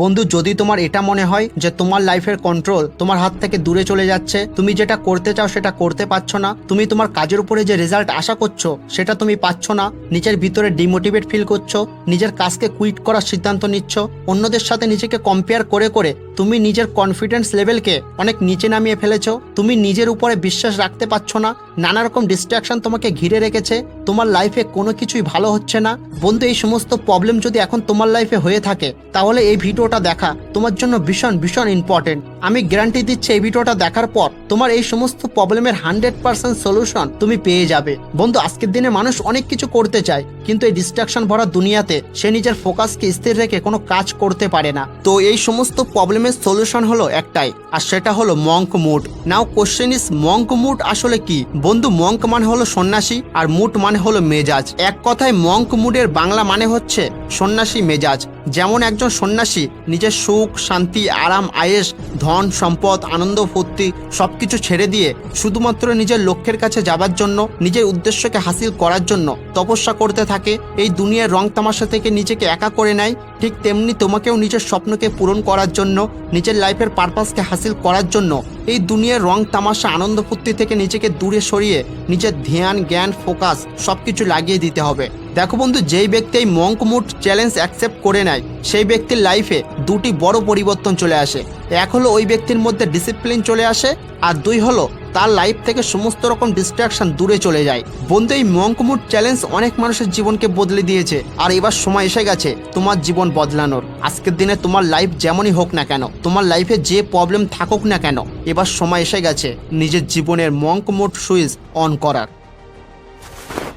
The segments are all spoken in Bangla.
বন্ধু, যদি তোমার এটা মনে হয় যে তোমার লাইফের কন্ট্রোল তোমার হাত থেকে দূরে চলে যাচ্ছে, তুমি যেটা করতে চাও সেটা করতে পারছ না, তুমি তোমার কাজের উপরে যে রেজাল্ট আশা করছ সেটা তুমি পাচ্ছ না, নিজের ভিতরে ডিমোটিভেট ফিল করছ, নিজের কাজকে কুইট করার সিদ্ধান্ত নিচ্ছ, অন্যদের সাথে নিজেকে কম্পেয়ার করে করে তুমি নিজের কনফিডেন্স লেভেলকে অনেক নিচে নামিয়ে ফেলেছো, তুমি নিজের উপরে বিশ্বাস রাখতে পারছ না নানা রকম ডিস্ট্রাকশন তোমাকে ঘিরে রেখেছে, তোমার লাইফে কোনো কিছুই ভালো হচ্ছে না। বন্ধু, এই সমস্ত প্রবলেম যদি এখন তোমার লাইফে হয়ে থাকে, তাহলে এই ভিডিওটা দেখা। তোমার জন্য ভীষণ ভীষণ ইম্পর্টেন্ট আমি গ্যারান্টি দিচ্ছি, এই ভিডিওটা দেখার পর তোমার এই সমস্ত প্রবলেমের হান্ড্রেড পার্সেন্ট সলিউশন তুমি পেয়ে যাবে। বন্ধু, আজকের দিনে মানুষ অনেক কিছু করতে চায়, কিন্তু এই ডিস্ট্রাকশন ভরা দুনিয়াতে সে নিজের ফোকাসকে স্থির রেখে কোনো কাজ করতে পারে না। তো এই সমস্ত প্রবলেমের সলিউশন হলো একটাই, আর সেটা হলো monk mode now question is monk mode আসলে কি? বন্ধু মঙ্ক মানে হলো সন্ন্যাসী আর মুট মানে হলো মেজাজ। এক কথায় মঙ্ক মুডের বাংলা মানে হচ্ছে সন্ন্যাসী মেজাজ। যেমন একজন সন্ন্যাসী, নিজের সুখ, শান্তি, আরাম আয়েস ধন, সম্পদ, আনন্দ, ফুর্তি সব কিছু ছেড়ে দিয়ে শুধুমাত্র নিজের লক্ষ্যের কাছে যাবার জন্য, নিজের উদ্দেশ্যকে হাসিল করার জন্য তপস্যা করতে থাকে। এই দুনিয়ার রং তামাশা থেকে নিজেকে একা করে নেয়। ঠিক তেমনি তোমাকেও নিজের স্বপ্নকে পূরণ করার জন্য, নিজের লাইফের পারপাসকে হাসিল করার জন্য এই দুনিয়ার রং তামাশা, আনন্দ, ফুর্তি থেকে নিজেকে দূরে সরিয়ে নিজের ধ্যান, জ্ঞান ফোকাস সব কিছু লাগিয়ে দিতে হবে। দেখো বন্ধু, যেই ব্যক্তি এই মঙ্ক মুড চ্যালেঞ্জ অ্যাকসেপ্ট করে নেয়, সেই ব্যক্তির লাইফে দুটি বড় পরিবর্তন চলে আসে। এক হলো ওই ব্যক্তির মধ্যে ডিসিপ্লিন চলে আসে, আর দুই হলো তার লাইফ থেকে সমস্ত রকম ডিস্ট্রাকশন দূরে চলে যায়। বন্ধু, এই মঙ্ক মুড চ্যালেঞ্জ অনেক মানুষের জীবনকে বদলে দিয়েছে, আর এবার সময় এসে গেছে তোমার জীবন বদলানোর। আজকের দিনে তোমার লাইফ যেমনই হোক না কেন, তোমার লাইফে যে প্রবলেম থাকুক না কেন, এবার সময় এসে গেছে নিজের জীবনের মঙ্ক মুড সুইচ অন করার।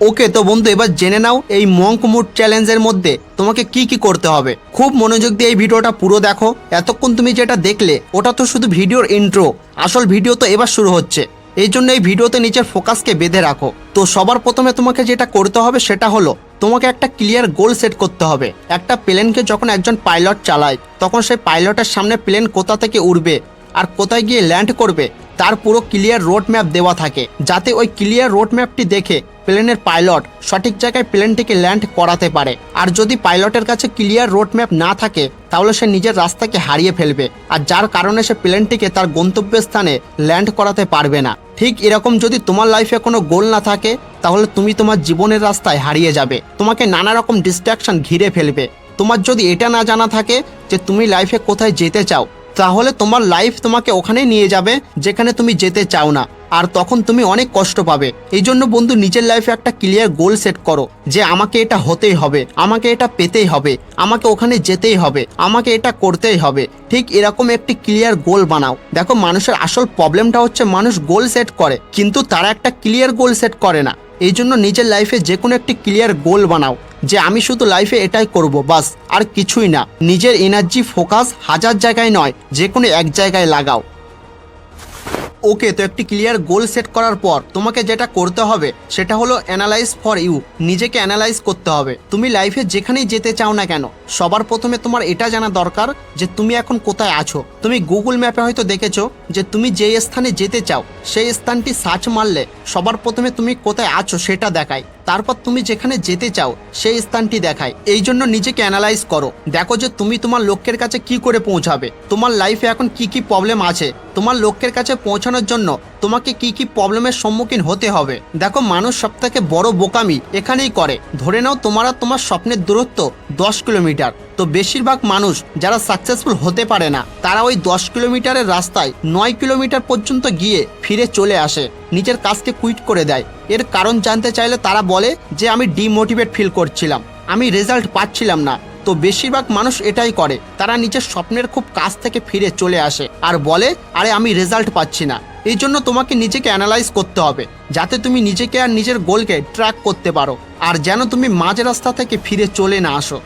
ওকে তো বন্ধু এবার জেনে নাও এই মঙ্ক মুড চ্যালেঞ্জের মধ্যে তোমাকে কি কি করতে হবে। খুব মনোযোগ দিয়ে এই ভিডিওটা পুরো দেখো। এতক্ষণ তুমি যেটা দেখলে, ওটা তো শুধু ভিডিওর ইন্ট্রো আসল ভিডিও তো এবার শুরু হচ্ছে। এই জন্য এই ভিডিওতে নিজের ফোকাসকে বেঁধে রাখো। তো সবার প্রথমে তোমাকে যেটা করতে হবে সেটা হলো, তোমাকে একটা ক্লিয়ার গোল সেট করতে হবে। একটা প্লেনকে যখন একজন পাইলট চালায়, তখন সেই পাইলটের সামনে প্লেন কোথা থেকে উড়বে আর কোথায় গিয়ে ল্যান্ড করবে, তার পুরো ক্লিয়ার রোড ম্যাপ দেওয়া থাকে। যাতে ওই ক্লিয়ার রোড ম্যাপটি দেখে প্লেনের পাইলট সঠিক জায়গায় প্লেনটিকে ল্যান্ড করাতে পারে। আর যদি পাইলটের কাছে ক্লিয়ার রোড ম্যাপ না থাকে, তাহলে সে নিজের রাস্তাকে হারিয়ে ফেলবে, আর যার কারণে সে প্লেনটিকে তার গন্তব্যস্থানে ল্যান্ড করাতে পারবে না। ঠিক এরকম যদি তোমার লাইফে কোনো গোল না থাকে, তাহলে তুমি তোমার জীবনের রাস্তায় হারিয়ে যাবে। তোমাকে নানা রকম ডিস্ট্রাকশন ঘিরে ফেলবে। তোমার যদি এটা না জানা থাকে যে তুমি লাইফে কোথায় যেতে চাও তাহলে তোমার লাইফ তোমাকে ওখানে নিয়ে যাবে, যেখানে তুমি যেতে চাও না। আর তখন তুমি অনেক কষ্ট পাবে। এই জন্য বন্ধু, নিজের লাইফে একটা ক্লিয়ার গোল সেট করো, যে আমাকে এটা হতেই হবে, আমাকে এটা পেতেই হবে, আমাকে ওখানে যেতেই হবে, আমাকে এটা করতেই হবে। ঠিক এরকম একটি ক্লিয়ার গোল বানাও। দেখো, মানুষের আসল প্রবলেমটা হচ্ছে মানুষ গোল সেট করে, কিন্তু তারা একটা ক্লিয়ার গোল সেট করে না। এই জন্য নিজের লাইফে যে কোনো একটি ক্লিয়ার গোল বানাও। যে আমি শুধু লাইফে এটাই করব, বাস, আর কিছুই না। নিজের এনার্জি ফোকাস হাজার জায়গায় নয়, যে কোনো এক জায়গায় লাগাও। ওকে, তো একটি ক্লিয়ার গোল সেট করার পর তোমাকে যেটা করতে হবে, সেটা হলো অ্যানালাইজ ফর ইউ নিজেকে অ্যানালাইজ করতে হবে। তুমি লাইফে যেখানেই যেতে চাও না কেন, সবার প্রথমে তোমার এটা জানা দরকার যে তুমি এখন কোথায় আছো। তুমি গুগল ম্যাপে হয়তো দেখেছ যে তুমি যে স্থানে যেতে চাও, সেই স্থানটি সার্চ মারলে সবার প্রথমে তুমি কোথায় আছো সেটা দেখায়। তারপর তুমি যেখানে যেতে চাও, সেই স্থানটি দেখায়। এই জন্য নিজেকে অ্যানালাইজ করো। দেখো যে তুমি তোমার লক্ষ্যের কাছে কি করে পৌঁছাবে। তোমার লাইফে এখন কি কি প্রবলেম আছে? তোমার লক্ষ্যের কাছে পৌঁছানোর জন্য তোমাকে কি কি প্রবলেমের সম্মুখীন হতে হবে। দেখো, মানুষ সব বড় বোকামি এখানেই করে। ধরে নাও, তোমার আর তোমার স্বপ্নের দূরত্ব দশ কিলোমিটার। তো বেশিরভাগ মানুষ যারা সাকসেসফুল হতে পারে না, তারা ওই দশ কিলোমিটারের রাস্তায় নয় কিলোমিটার পর্যন্ত গিয়ে ফিরে চলে আসে, নিজের কাজকে কুইট করে দেয়। এর কারণ জানতে চাইলে তারা বলে যে, আমি ডিমোটিভেট ফিল করছিলাম, আমি রেজাল্ট পাচ্ছিলাম না। তো বেশিরভাগ মানুষ এটাই করে, তারা নিজের স্বপ্নের খুব কাছ থেকে ফিরে চলে আসে আর বলে, আরে, আমি রেজাল্ট পাচ্ছি না। এই জন্য তোমাকে নিজেকে অ্যানালাইজ করতে হবে, যাতে তুমি নিজেকে আর নিজের গোলকে ট্র্যাক করতে পারো, আর যেন তুমি মাঝ রাস্তা থেকে ফিরে চলে না আসো।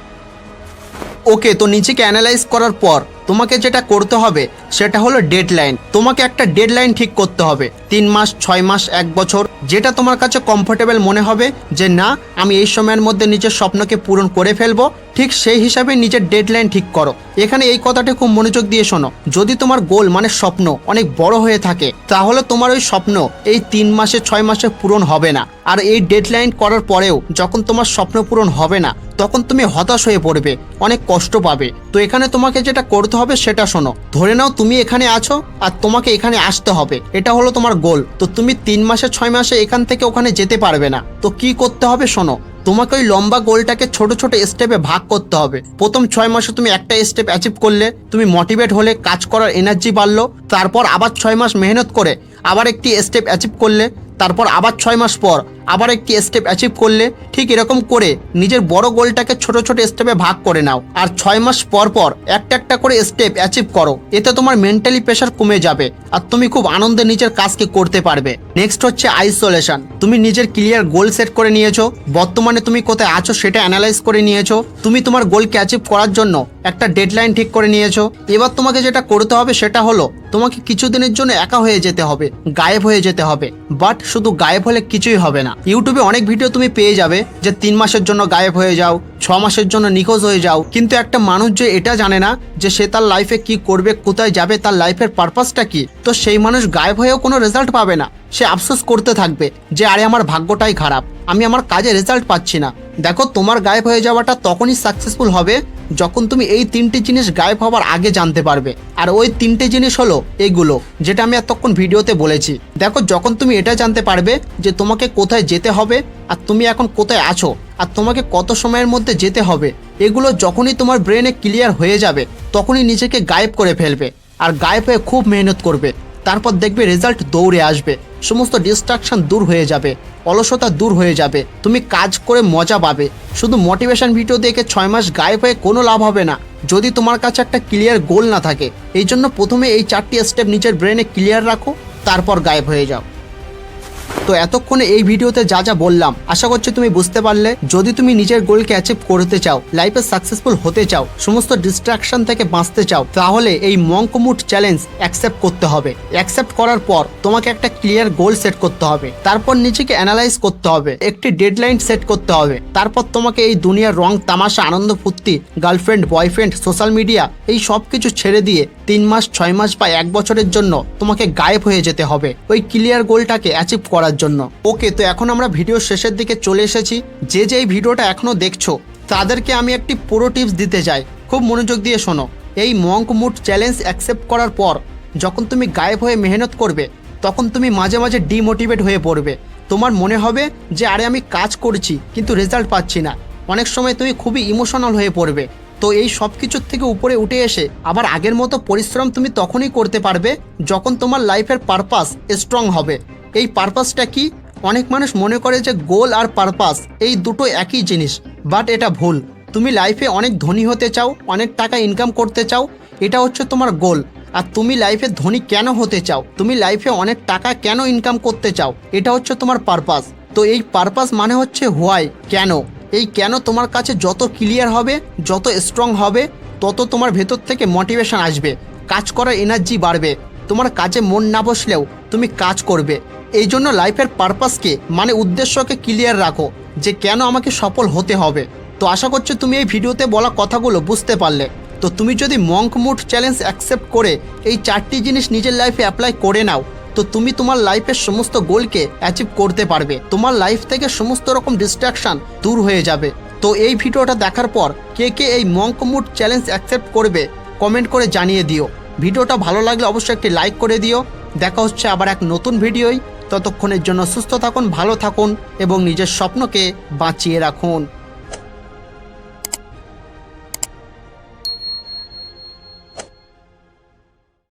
ওকে, তো নিজেকে অ্যানালাইজ করার পর তোমাকে যেটা করতে হবে সেটা হলো ডেডলাইন তোমাকে একটা ডেডলাইন ঠিক করতে হবে। তিন মাস, ছয় মাস, এক বছর, যেটা তোমার কাছে কমফোর্টেবল মনে হবে যে না, আমি এই সময়ের মধ্যে নিজের স্বপ্নকে পূরণ করে ফেলব। ঠিক সেই হিসাবে নিজের ডেডলাইন ঠিক করো। এখানে এই কথাটা খুব মনোযোগ দিয়ে শোনো। যদি তোমার গোল মানে স্বপ্ন অনেক বড় হয়ে থাকে, তাহলে তোমার ওই স্বপ্ন এই তিন মাসে, ছয় মাসে পূরণ হবে না। আর এই ডেডলাইন করার পরেও যখন তোমার স্বপ্ন পূরণ হবে না তখন তুমি হতাশ হয়ে পড়বে, অনেক কষ্ট পাবে। তো এখানে তোমাকে যেটা করতে হবে সেটা শোনো। ধরে নাও তুমি এখানে আছো আর তোমাকে এখানে আসতে হবে। এটা হলো তোমার গোল। তো তুমি তিন মাসে, ছয় মাসে এখান থেকে ওখানে যেতে পারবে না। তো কি করতে হবে শোনো, তোমাকে ওই লম্বা গোলটাকে ছোট ছোট স্টেপে ভাগ করতে হবে। প্রথম ছয় মাসে তুমি একটা স্টেপ অ্যাচিভ করলে, তুমি মোটিভেট হলে, কাজ করার এনার্জি বাড়লো, তারপর আবার ছয় মাস মেহনত করে আবার একটি স্টেপ অ্যাচিভ করলে তারপর আবার ছয় মাস পর আবার একটি স্টেপ অ্যাচিভ করলে ঠিক এরকম করে নিজের বড় গোলটাকে ছোট ছোট স্টেপে ভাগ করে নাও। আর ছয় মাস পর পর একটা একটা করে স্টেপ অ্যাচিভ করো। এতে তোমার মেন্টালি প্রেশার কমে যাবে আর তুমি খুব আনন্দে নিজের কাজকে করতে পারবে। নেক্সট হচ্ছে আইসোলেশন তুমি নিজের ক্লিয়ার গোল সেট করে নিয়েছো। বর্তমানে তুমি কোথায় আছো সেটা অ্যানালাইজ করে নিয়েছো। তুমি তোমার গোলকে অ্যাচিভ করার জন্য একটা ডেডলাইন ঠিক করে নিয়েছো। এবার তোমাকে যেটা করতে হবে সেটা হলো তোমাকে কিছুদিনের জন্য একা হয়ে যেতে হবে, গায়েব হয়ে যেতে হবে। বাট শুধু গায়েব হলে কিছুই হবে না। ইউটিউবে অনেক ভিডিও তুমি পেয়ে যাবে যে তিন মাসের জন্য গায়েব হয়ে যাও, ছ মাসের জন্য নিখোঁজ হয়ে যাও। কিন্তু একটা মানুষ যে এটা জানে না যে সে তার লাইফে কি করবে, কোথায় যাবে, তার লাইফের পারপাসটা কি, তো সেই মানুষ গায়েব হয়েও কোনো রেজাল্ট পাবে না। সে আফসোস করতে থাকবে যে, আরে, আমার ভাগ্যটাই খারাপ। আমি আমার কাজে রেজাল্ট পাচ্ছি না। দেখো, তোমার গায়েব হয়ে যাওয়াটা তখনই সাকসেসফুল হবে যখন তুমি এই তিনটি জিনিস গায়েব হওয়ার আগে জানতে পারবে। আর ওই তিনটে জিনিস হলো এইগুলো যেটা আমি এতক্ষণ ভিডিওতে বলেছি। দেখো, যখন তুমি এটা জানতে পারবে যে তোমাকে কোথায় যেতে হবে আর তুমি এখন কোথায় আছো আর তোমাকে কত সময়ের মধ্যে যেতে হবে, এগুলো যখনই তোমার ব্রেনে ক্লিয়ার হয়ে যাবে, তখনই নিজেকে গায়েব করে ফেলবে। আর গায়েব হয়ে খুব মেহনত করবে। তারপর দেখবে রেজাল্ট দৌড়ে আসবে। সমস্ত ডিস্ট্রাকশন দূর হয়ে যাবে। অলসতা দূর হয়ে যাবে। তুমি কাজ করে মজা পাবে। শুধু মোটিভেশন ভিডিও দেখে ছয় মাস গায়েব হয়ে কোনো লাভ হবে না। যদি তোমার কাছে একটা ক্লিয়ার গোল না থাকে এই জন্য প্রথমে এই চারটি স্টেপ নিজের ব্রেনে ক্লিয়ার রাখো, তারপর গায়েব হয়ে যাও। তো এতক্ষণে এই ভিডিওতে যা যা বললাম, আশা করছি তুমি বুঝতে পারলে। যদি তুমি নিজের গোলকে অ্যাচিভ করতে চাও লাইফে সাকসেসফুল হতে চাও, সমস্ত ডিস্ট্রাকশন থেকে বাঁচতে চাও, তাহলে এই মঙ্কমুট চ্যালেঞ্জ অ্যাকসেপ্ট করতে হবে। অ্যাকসেপ্ট করার পর তোমাকে একটা ক্লিয়ার গোল সেট করতে হবে। তারপর নিজেকে অ্যানালাইজ করতে হবে, একটি ডেডলাইন সেট করতে হবে। তারপর তোমাকে এই দুনিয়ার রং, তামাশা, আনন্দ, ফুর্তি গার্লফ্রেন্ড বয়ফ্রেন্ড সোশ্যাল মিডিয়া এই সব কিছু ছেড়ে দিয়ে তিন মাস, ছয় মাস বা এক বছরের জন্য তোমাকে গায়েব হয়ে যেতে হবে ওই ক্লিয়ার গোলটাকে অ্যাচিভ করার জন্য। ওকে তো এখন আমরা ভিডিও শেষের দিকে চলে এসেছি। যে যে এই ভিডিওটা এখনও দেখছ, তাদেরকে আমি একটি পুরো টিপস দিতে চাই। খুব মনোযোগ দিয়ে শোনো। এই মঙ্ক মুড চ্যালেঞ্জ অ্যাকসেপ্ট করার পর যখন তুমি গায়েব হয়ে মেহনত করবে, তখন তুমি মাঝে মাঝে ডিমোটিভেট হয়ে পড়বে। তোমার মনে হবে যে, আরে আমি কাজ করছি, কিন্তু রেজাল্ট পাচ্ছি না। অনেক সময় তুমি খুবই ইমোশনাল হয়ে পড়বে। তো এই সব কিছুর থেকে উপরে উঠে এসে আবার আগের মতো পরিশ্রম তুমি তখনই করতে পারবে যখন তোমার লাইফের পারপাস স্ট্রং হবে। এই পারপাসটা কি? অনেক মানুষ মনে করে যে গোল আর পারপাস এই দুটো একই জিনিস বাট এটা ভুল। তুমি লাইফে অনেক ধনী হতে চাও, অনেক টাকা ইনকাম করতে চাও, এটা হচ্ছে তোমার গোল আর তুমি লাইফে ধনী কেন হতে চাও? তুমি লাইফে অনেক টাকা কেন ইনকাম করতে চাও? এটা হচ্ছে তোমার পারপাস তো এই পারপাস মানে হচ্ছে হোয়াই কেন? এই কেন তোমার কাছে যত ক্লিয়ার হবে, যত স্ট্রং হবে, তত তোমার ভেতর থেকে মোটিভেশন আসবে। কাজ করার এনার্জি বাড়বে। তোমার কাজে মন না বসলেও তুমি কাজ করবে। এই জন্য লাইফের পারপাসকে মানে উদ্দেশ্যকে ক্লিয়ার রাখো যে কেন আমাকে সফল হতে হবে। তো আশা করছি তুমি এই ভিডিওতে বলা কথাগুলো বুঝতে পারলে। তো তুমি যদি মঙ্ক মুড চ্যালেঞ্জ অ্যাকসেপ্ট করে এই চারটি জিনিস নিজের লাইফে অ্যাপ্লাই করে নাও তো তুমি তোমার লাইফের সমস্ত গোলকে অ্যাচিভ করতে পারবে। তোমার লাইফ থেকে সমস্ত রকম ডিস্ট্রাকশন দূর হয়ে যাবে। তো এই ভিডিওটা দেখার পর কে কে এই মঙ্ক মুড চ্যালেঞ্জ অ্যাকসেপ্ট করবে কমেন্ট করে জানিয়ে দিও। ভিডিওটা ভালো লাগলে অবশ্যই একটি লাইক করে দিও। দেখা হচ্ছে আবার এক নতুন ভিডিওই ততক্ষণের জন্য সুস্থ থাকুন, ভালো থাকুন এবং নিজের স্বপ্নকে বাঁচিয়ে রাখুন।